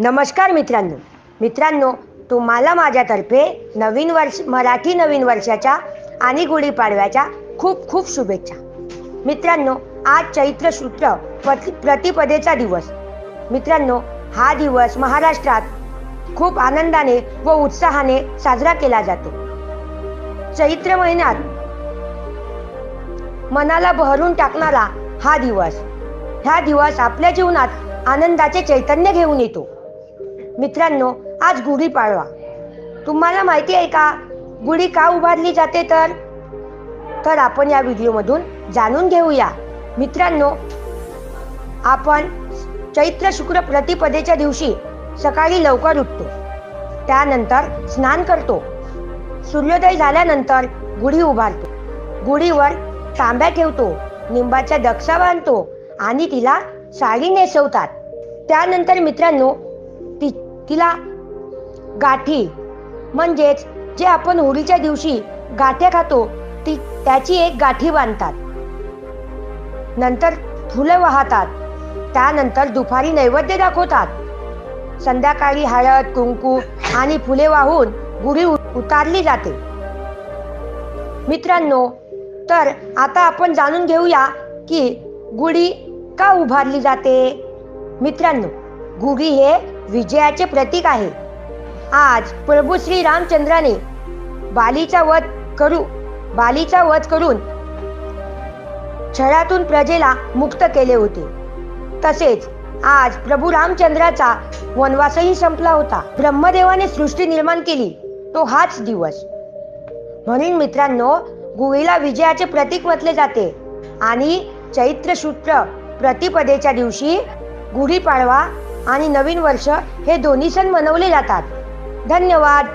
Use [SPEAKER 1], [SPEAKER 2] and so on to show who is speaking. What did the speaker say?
[SPEAKER 1] नमस्कार मित्रांनो. मित्रांनो तुम्हाला माझ्यातर्फे नवीन वर्ष मराठी नवीन वर्षाच्या आणि गुढीपाडव्याच्या खूप खूप शुभेच्छा. मित्रांनो आज चैत्र सूत्र प्रतिपदेचा दिवस. मित्रांनो हा दिवस महाराष्ट्रात खूप आनंदाने व उत्साहाने साजरा केला जातो. चैत्र महिन्यात मनाला बहरून टाकणारा हा दिवस. हा दिवस आपल्या जीवनात आनंदाचे चैतन्य घेऊन येतो. मित्रांनो आज गुढीपाडवा तुम्हाला माहिती आहे का? गुढी का उभारली जाते तर? तर आपण या व्हिडिओमधून जाणून घेऊया. मित्रांनो आपण चैत्र शुक्र प्रतिपदेच्या दिवशी सकाळी लवकर उठतो. त्यानंतर स्नान करतो. सूर्योदय झाल्यानंतर गुढी उभारतो. गुढीवर तांब्या ठेवतो निंबाच्या दक्षा बांधतो आणि तिला साडी नेसवतात. त्यानंतर मित्रांनो तिला गाठी. म्हणजेच जे आपण होळीच्या दिवशी गाठ्या खातो ती त्याची एक गाठी बांधतात. नंतर फुलं वाहतात. त्यानंतर दुपारी नैवेद्य दाखवतात. संध्याकाळी हळद कुंकू आणि फुले वाहून गुढी उतारली जाते. मित्रांनो तर आता आपण जाणून घेऊया की गुढी का उभारली जाते? मित्रांनो घुगी हे विजयाचे प्रतीक आहे. आज प्रभू श्री रामचंद्राने बालीचा वध करू बालीचा वध करून छळातून प्रजेला मुक्त केले होते. तसेच आज प्रभू रामचंद्राचा वनवासही संपला होता. ब्रह्मदेवाने सृष्टी निर्माण केली. तो हाच दिवस. म्हणून मित्रांनो गुढीला विजयाचे प्रतीक म्हटले जाते. आणि चैत्र शुक्र प्रतिपदेच्या दिवशी गुढीपाडवा आणि नवीन वर्ष हे दोन्ही सण मनवले जातात. धन्यवाद.